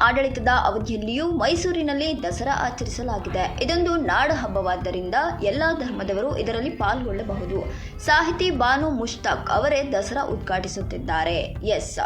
ಆಡಳಿತದ ಅವಧಿಯಲ್ಲಿಯೂ ಮೈಸೂರಿನಲ್ಲಿ ದಸರಾ ಆಚರಿಸಲಾಗಿದೆ. ಇದೊಂದು ನಾಡ ಹಬ್ಬವಾದ್ದರಿಂದ ಎಲ್ಲಾ ಧರ್ಮದವರು ಇದರಲ್ಲಿ ಪಾಲ್ಗೊಳ್ಳಬಹುದು. ಸಾಹಿತಿ ಬಾನು ಮುಷ್ತಾಕ್ ಅವರೇ ದಸರಾ ಉದ್ಘಾಟಿಸುತ್ತಿದ್ದಾರೆ. ಎಸ್.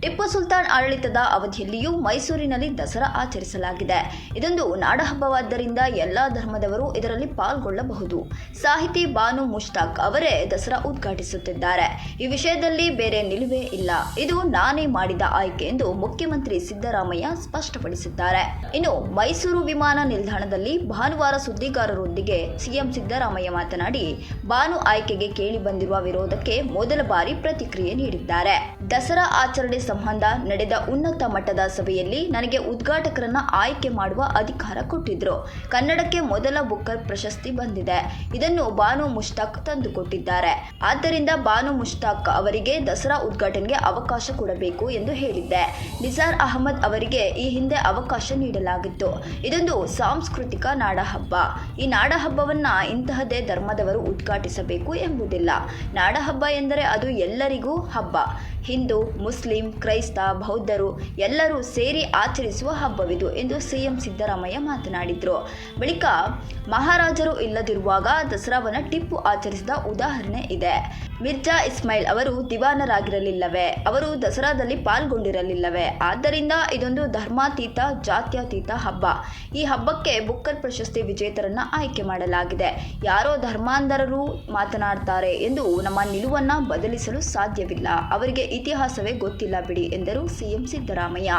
ಟಿಪ್ಪು ಸುಲ್ತಾನ್ ಆಡಳಿತದ ಅವಧಿಯಲ್ಲಿಯೂ ಮೈಸೂರಿನಲ್ಲಿ ದಸರಾ ಆಚರಿಸಲಾಗಿದೆ. ಇದೊಂದು ನಾಡ ಹಬ್ಬವಾದ್ದರಿಂದ ಎಲ್ಲಾ ಧರ್ಮದವರು ಇದರಲ್ಲಿ ಪಾಲ್ಗೊಳ್ಳಬಹುದು. ಸಾಹಿತಿ ಬಾನು ಮುಷ್ತಾಕ್ ಅವರೇ ದಸರಾ ಉದ್ಘಾಟಿಸುತ್ತಿದ್ದಾರೆ. ಈ ವಿಷಯದಲ್ಲಿ ಬೇರೆ ನಿಲುವೇ ಇಲ್ಲ. ಇದು ನಾನೇ ಮಾಡಿದ ಆಯ್ಕೆ ಎಂದು ಮುಖ್ಯಮಂತ್ರಿ ಸಿದ್ದರಾಮಯ್ಯ ಸ್ಪಷ್ಟಪಡಿಸಿದ್ದಾರೆ. ಇನ್ನು ಮೈಸೂರು ವಿಮಾನ ನಿಲ್ದಾಣದಲ್ಲಿ ಭಾನುವಾರ ಸುದ್ದಿಗಾರರೊಂದಿಗೆ ಸಿಎಂ ಸಿದ್ದರಾಮಯ್ಯ ಮಾತನಾಡಿ ಬಾನು ಆಯ್ಕೆಗೆ ಕೇಳಿ ಬಂದಿರುವ ವಿರೋಧಕ್ಕೆ ಮೊದಲ ಬಾರಿ ಪ್ರತಿಕ್ರಿಯೆ ನೀಡಿದ್ದಾರೆ. ದಸರಾ ಆಚರಣೆ ಸಂಬಂಧ ನಡೆದ ಉನ್ನತ ಮಟ್ಟದ ಸಭೆಯಲ್ಲಿ ನನಗೆ ಉದ್ಘಾಟಕರನ್ನ ಆಯ್ಕೆ ಮಾಡುವ ಅಧಿಕಾರ ಕೊಟ್ಟಿದ್ರು. ಕನ್ನಡಕ್ಕೆ ಮೊದಲ ಬುಕ್ಕರ್ ಪ್ರಶಸ್ತಿ ಬಂದಿದೆ. ಇದನ್ನು ಬಾನು ಮುಷ್ತಾಕ್ ತಂದುಕೊಟ್ಟಿದ್ದಾರೆ. ಆದ್ದರಿಂದ ಬಾನು ಮುಷ್ತಾಕ್ ಅವರಿಗೆ ದಸರಾ ಉದ್ಘಾಟನೆಗೆ ಅವಕಾಶ ಕೊಡಬೇಕು ಎಂದು ಹೇಳಿದ್ದೆ. ನಿಸಾರ್ ಅಹಮದ್ ಅವರಿಗೆ ಈ ಹಿಂದೆ ಅವಕಾಶ ನೀಡಲಾಗಿತ್ತು. ಇದೊಂದು ಸಾಂಸ್ಕೃತಿಕ ನಾಡಹಬ್ಬ. ಈ ನಾಡಹಬ್ಬವನ್ನು ಇಂತಹದೇ ಧರ್ಮದವರು ಉದ್ಘಾಟಿಸಬೇಕು ಎಂಬುದಿಲ್ಲ. ನಾಡಹಬ್ಬ ಎಂದರೆ ಅದು ಎಲ್ಲರಿಗೂ ಹಬ್ಬ. ಹಿಂದೂ, ಮುಸ್ಲಿಂ, ಕ್ರೈಸ್ತ, ಬೌದ್ಧರು ಎಲ್ಲರೂ ಸೇರಿ ಆಚರಿಸುವ ಹಬ್ಬವಿದು ಎಂದು ಸಿಎಂ ಸಿದ್ದರಾಮಯ್ಯ ಮಾತನಾಡಿದರು. ಬಳಿಕ ಮಹಾರಾಜರು ಇಲ್ಲದಿರುವಾಗ ದಸರಾವನ್ನು ಟಿಪ್ಪು ಆಚರಿಸಿದ ಉದಾಹರಣೆ ಇದೆ. ಮಿರ್ಜಾ ಇಸ್ಮಾಯಿಲ್ ಅವರು ದಿವಾನರಾಗಿರಲಿಲ್ಲವೇ? ಅವರು ದಸರಾದಲ್ಲಿ ಪಾಲ್ಗೊಂಡಿರಲಿಲ್ಲವೇ? ಆದ್ದರಿಂದ ಇದೊಂದು ಧರ್ಮಾತೀತ, ಜಾತ್ಯತೀತ ಹಬ್ಬ. ಈ ಹಬ್ಬಕ್ಕೆ ಬುಕ್ಕರ್ ಪ್ರಶಸ್ತಿ ವಿಜೇತರನ್ನ ಆಯ್ಕೆ ಮಾಡಲಾಗಿದೆ. ಯಾರೋ ಧರ್ಮಾಂಧರರು ಮಾತನಾಡ್ತಾರೆ ಎಂದು ನಮ್ಮ ನಿಲುವನ್ನ ಬದಲಿಸಲು ಸಾಧ್ಯವಿಲ್ಲ. ಅವರಿಗೆ ಇತಿಹಾಸವೇ ಗೊತ್ತಿಲ್ಲ ಬಿಡಿ ಎಂದರು ಸಿಎಂ ಸಿದ್ದರಾಮಯ್ಯ.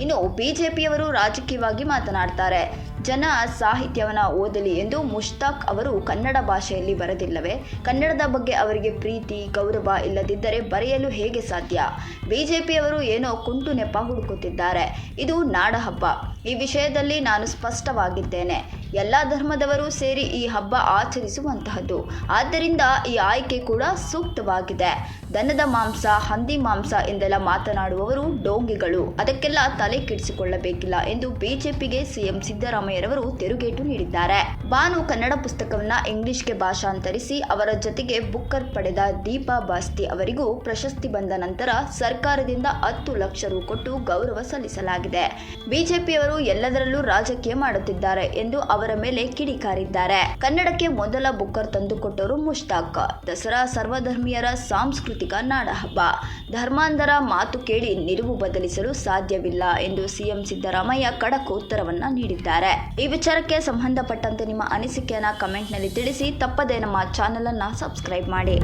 ಇನ್ನು ಬಿಜೆಪಿಯವರು ರಾಜಕೀಯವಾಗಿ ಮಾತನಾಡ್ತಾರೆ. ಜನ ಸಾಹಿತ್ಯವನ್ನು ಓದಲಿ ಎಂದು ಮುಷ್ತಾಕ್ ಅವರು ಕನ್ನಡ ಭಾಷೆಯಲ್ಲಿ ಬರೆದಿಲ್ಲವೇ? ಕನ್ನಡದ ಬಗ್ಗೆ ಅವರಿಗೆ ಪ್ರೀತಿ, ಗೌರವ ಇಲ್ಲದಿದ್ದರೆ ಬರೆಯಲು ಹೇಗೆ ಸಾಧ್ಯ? ಬಿಜೆಪಿಯವರು ಏನೋ ಕುಂಟು ನೆಪ ಹುಡುಕುತ್ತಿದ್ದಾರೆ. ಇದು ನಾಡಹಬ್ಬ ಈ ವಿಷಯದಲ್ಲಿ ನಾನು ಸ್ಪಷ್ಟವಾಗಿದ್ದೇನೆ. ಎಲ್ಲ ಧರ್ಮದವರು ಸೇರಿ ಈ ಹಬ್ಬ ಆಚರಿಸುವಂತಹದ್ದು. ಆದ್ದರಿಂದ ಈ ಆಯ್ಕೆ ಕೂಡ ಸೂಕ್ತವಾಗಿದೆ. ದನದ ಮಾಂಸ, ಹಂದಿ ಮಾಂಸ ಎಂದೆಲ್ಲ ಮಾತನಾಡುವವರು ಡೋಂಗಿಗಳು. ಅದಕ್ಕೆಲ್ಲ ತಲೆ ಕೆಡಿಸಿಕೊಳ್ಳಬೇಕಿಲ್ಲ ಎಂದು ಬಿಜೆಪಿಗೆ ಸಿಎಂ ಸಿದ್ದರಾಮಯ್ಯರವರು ತಿರುಗೇಟು ನೀಡಿದ್ದಾರೆ. ಬಾನು ಕನ್ನಡ ಪುಸ್ತಕವನ್ನ ಇಂಗ್ಲಿಷ್ಗೆ ಭಾಷಾಂತರಿಸಿ ಅವರ ಜೊತೆಗೆ ಬುಕ್ಕರ್ ಪಡೆದ ದೀಪಾ ಬಾಸ್ತಿ ಅವರಿಗೂ ಪ್ರಶಸ್ತಿ ಬಂದ ನಂತರ ಸರ್ಕಾರದಿಂದ ಹತ್ತು ಲಕ್ಷ ರು ಕೊಟ್ಟು ಗೌರವ ಸಲ್ಲಿಸಲಾಗಿದೆ. ಬಿಜೆಪಿಯವರು ಎಲ್ಲದರಲ್ಲೂ ರಾಜಕೀಯ ಮಾಡುತ್ತಿದ್ದಾರೆ ಎಂದು ಅವರ ಮೇಲೆ ಕಿಡಿಕಾರಿದ್ದಾರೆ ಕನ್ನಡಕ್ಕೆ ಮೊದಲ ಬುಕ್ಕರ್ ತಂದುಕೊಟ್ಟವರು ಮುಷ್ತಾಕ್. ದಸರಾ ಸರ್ವಧರ್ಮೀಯರ ಸಾಂಸ್ಕೃತಿಕ ನಾಡಹಬ್ಬ. ಧರ್ಮಾಂಧರ ಮಾತು ಕೇಳಿ ನಿಲುವು ಬದಲಿಸಲು ಸಾಧ್ಯವಿಲ್ಲ ಎಂದು ಸಿಎಂ ಸಿದ್ದರಾಮಯ್ಯ ಖಡಕ್ ಉತ್ತರವನ್ನ ನೀಡಿದ್ದಾರೆ. ಈ ವಿಚಾರಕ್ಕೆ ಸಂಬಂಧಪಟ್ಟಂತೆ ನಿಮ್ಮ ಅನಿಸಿಕೆಯನ್ನು ಕಮೆಂಟ್ನಲ್ಲಿ ತಿಳಿಸಿ. ತಪ್ಪದೇ ನಮ್ಮ ಚಾನೆಲ್ ಅನ್ನ ಸಬ್ಸ್ಕ್ರೈಬ್ ಮಾಡಿ.